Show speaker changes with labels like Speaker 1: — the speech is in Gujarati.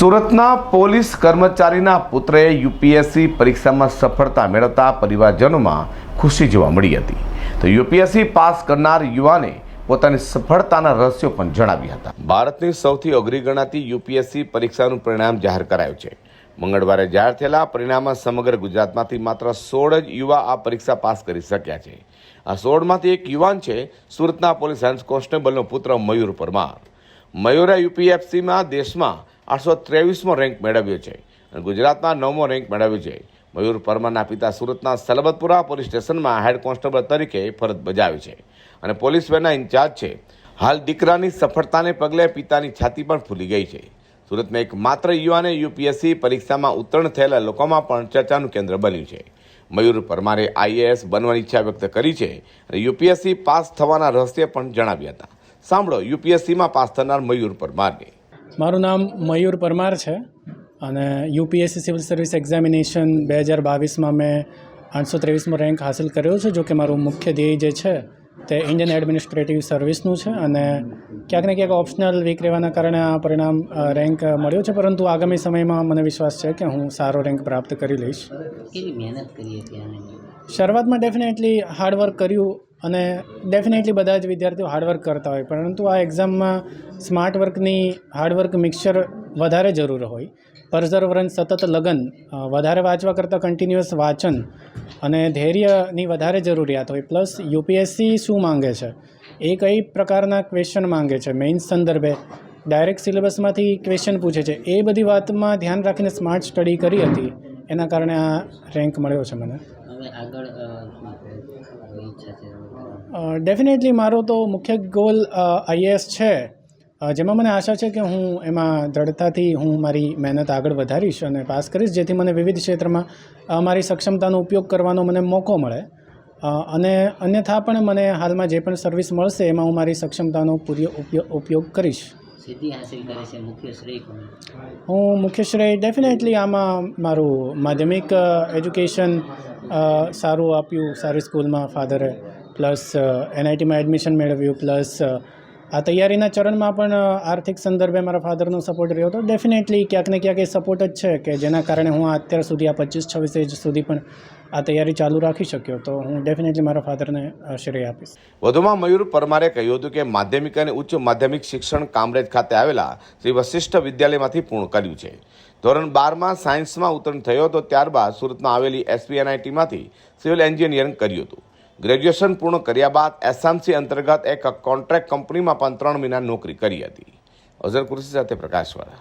Speaker 1: સુરતના પોલીસ કર્મચારીના પુત્રએ યુપીએસસી પરીક્ષામાં સફળતા મેળવતા પરિવારજનોમાં ખુશી જોવા મળી હતી. તો યુપીએસસી પાસ કરનાર યુવાને પોતાની સફળતાના રહસ્યો પણ જણાવ્યા હતા. ભારતની સૌથી અઘરી ગણાતી યુપીએસસી પરીક્ષાનું પરિણામ જાહેર કરાયું છે. મંગળવારે જાહેર થયેલા પરિણામમાં સમગ્ર ગુજરાતમાંથી માત્ર સોળ જ યુવા આ પરીક્ષા પાસ કરી શક્યા છે. આ સોળમાંથી એક યુવાન છે સુરતના પોલીસ હેડ કોન્સ્ટેબલનો પુત્ર મયુર પરમાર. મયુરે યુપીએફસીમાં દેશમાં આઠસો ત્રેવીસમો રેન્ક મેળવ્યો છે અને ગુજરાતમાં નવમો રેન્ક મેળવ્યો છે. મયુર પરમારના પિતા સુરતના સલબતપુરા પોલીસ સ્ટેશનમાં હેડ કોન્સ્ટેબલ તરીકે ફરજ બજાવે છે અને પોલીસ વેના ઇન્ચાર્જ છે. હાલ દીકરાની સફળતાને પગલે પિતાની છાતી પણ ફૂલી ગઈ છે. સુરતમાં એક માત્ર યુવાને યુપીએસસી પરીક્ષામાં ઉત્તીર્ણ થયેલા લોકોમાં પણ ચર્ચાનું કેન્દ્ર બન્યું છે. મયુર પરમારે આઈએએસ બનવાની ઈચ્છા વ્યક્ત કરી છે અને યુપીએસસી પાસ થવાના રહસ્ય પણ જણાવ્યા હતા. સાંભળો, યુપીએસસીમાં પાસ થનાર મયુર પરમારને.
Speaker 2: મારું નામ મયુર પરમાર છે અને યુપીએસસી સિવિલ સર્વિસ એક્ઝામિનેશન બે હજાર બાવીસમાં મેં આઠસો ત્રેવીસમો રેન્ક હાંસલ કર્યો છે જો કે મારું મુખ્ય ધ્યેય જે છે તે ઇન્ડિયન એડમિનિસ્ટ્રેટિવ સર્વિસનું છે અને ક્યાંક ને ક્યાંક ઓપ્શનલ વીક રહેવાના કારણે આ પરિણામ રેન્ક મળ્યો છે પરંતુ આગામી સમયમાં મને વિશ્વાસ છે કે હું સારો રેન્ક પ્રાપ્ત કરી લઈશ.
Speaker 3: કેવી મહેનત કરી હતી
Speaker 2: શરૂઆતમાં ડેફિનેટલી હાર્ડવર્ક કર્યું અને ડેફિનેટલી બધા જ વિદ્યાર્થીઓ હાર્ડવર્ક કરતા હોય, પરંતુ આ એક્ઝામમાં સ્માર્ટ વર્કની હાર્ડવર્ક મિક્સચર વધારે જરૂર હોય. પરઝર્વરન્સ સતત લગન વધારે વાંચવા કરતાં કન્ટિન્યુઅસ વાંચન અને ધૈર્યની વધારે જરૂરિયાત હોય. પ્લસ યુપીએસસી શું માંગે છે? એ કઈ પ્રકારના ક્વેશ્ચન માંગે છે? મેઇન્સ સંદર્ભે ડાયરેક્ટ સિલેબસમાંથી ક્વેશ્ચન પૂછે છે. એ બધી વાતમાં ધ્યાન રાખીને સ્માર્ટ સ્ટડી કરી હતી. એના કારણે આ રેન્ક મળ્યો છે મને.
Speaker 3: હવે આગળ
Speaker 2: ડેફિનેટલી મારો તો મુખ્ય ગોલ આઈએએસ છે. જેમાં મને આશા છે કે હું એમાં દ્રઢતાથી હું મારી મહેનત આગળ વધારીશ અને પાસ કરીશ, જેથી મને વિવિધ ક્ષેત્રમાં મારી સક્ષમતાનો ઉપયોગ કરવાનો મને મોકો મળે. અને અન્યથા પણ મને હાલમાં જે પણ સર્વિસ મળશે, એમાં હું મારી સક્ષમતાનો ઉપયોગ ઉપયોગ કરીશ. હું મુખ્ય શ્રેય ડેફિનેટલી આમાં મારું માધ્યમિક એજ્યુકેશન સારું આપ્યું સારી સ્કૂલમાં ફાધરે. પ્લસ એનઆઈટીમાં એડમિશન મેળવ્યું. પ્લસ આ તૈયારીના ચરણમાં પણ આર્થિક સંદર્ભે મારા ફાધરનો સપોર્ટ રહ્યો હતો. ડેફિનેટલી ક્યાંક ને ક્યાંક એ સપોર્ટ જ છે કે જેના કારણે હું અત્યાર સુધી આ પચીસ છવ્વીસ એજ સુધી પણ આ તૈયારી ચાલુ રાખી શક્યો તો હું ડેફિનેટલી મારા ફાધરને શ્રેય આપીશ.
Speaker 1: વધુમાં મયુર પરમારે કહ્યું હતું કે માધ્યમિક અને ઉચ્ચ માધ્યમિક શિક્ષણ કામરેજ ખાતે આવેલા શ્રી વશિષ્ઠ વિદ્યાલયમાંથી પૂર્ણ કર્યું છે. ધોરણ બારમાં સાયન્સમાં ઉત્તીર્ણ થયો હતો ત્યારબાદ સુરતમાં આવેલી એસપીએનઆઈટીમાંથી સિવિલ એન્જિનિયરિંગ કર્યું હતું. ગ્રેજ્યુએશન પૂર્ણ કર્યા બાદ એસએમસી અંતર્ગત એક કોન્ટ્રાક્ટ કંપનીમાં પણ ત્રણ મહિના નોકરી કરી હતી. અઝર કૃષિ સાથે પ્રકાશવાળા.